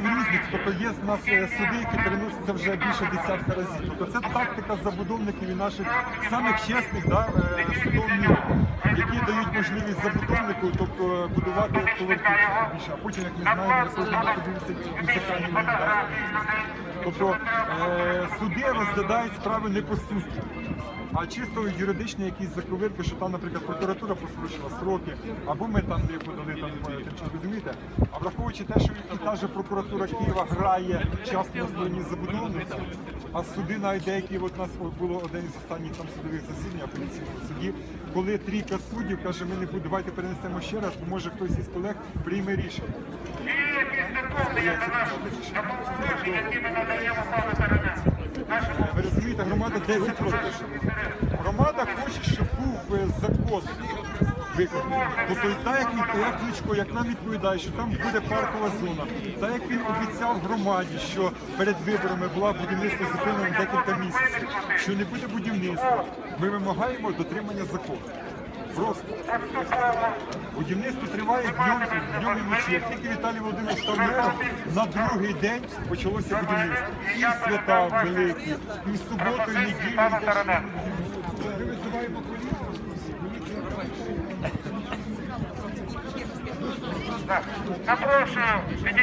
в різних, тобто є в нас е, суди, які переносяться вже більше десятка разів. Тобто це тактика забудовників і наших самих чесних да, е, судовників, які дають можливість забудовнику тобто, будувати поверхні більше, а потім, як ми знаємо, кожен подивитися музикальні. Тобто е, суди розглядають справи не по суті. А чисто юридичні якісь заковирки, що там, наприклад, прокуратура просрочила строки, або ми там де подали там е, розумієте. А враховуючи те, що і та же прокуратура Києва грає часто на стороні забудовника, а суди навіть деякі, от нас було один із останніх там судових засідань апеляційного суді, коли трійка суддів каже, ми не будемо, давайте перенесемо ще раз, бо може хтось із колег прийме рішення. Ви розумієте, громада 10 років. Громада хоче, щоб був е, закон виконаний. Тобто так, як як Кличко, як нам відповідає, що там буде паркова зона, так як він обіцяв громаді, що перед виборами була будівництво зупинено декілька місяців, що не буде будівництва, ми вимагаємо дотримання закону. Просто. Будівництво триває днем, днем і вночі. Як тільки Віталій Володимирович став мером, на другий день почалося будівництво. І свята великі, і суботу, і неділю. Ми визиваємо поліцію. Запрошую.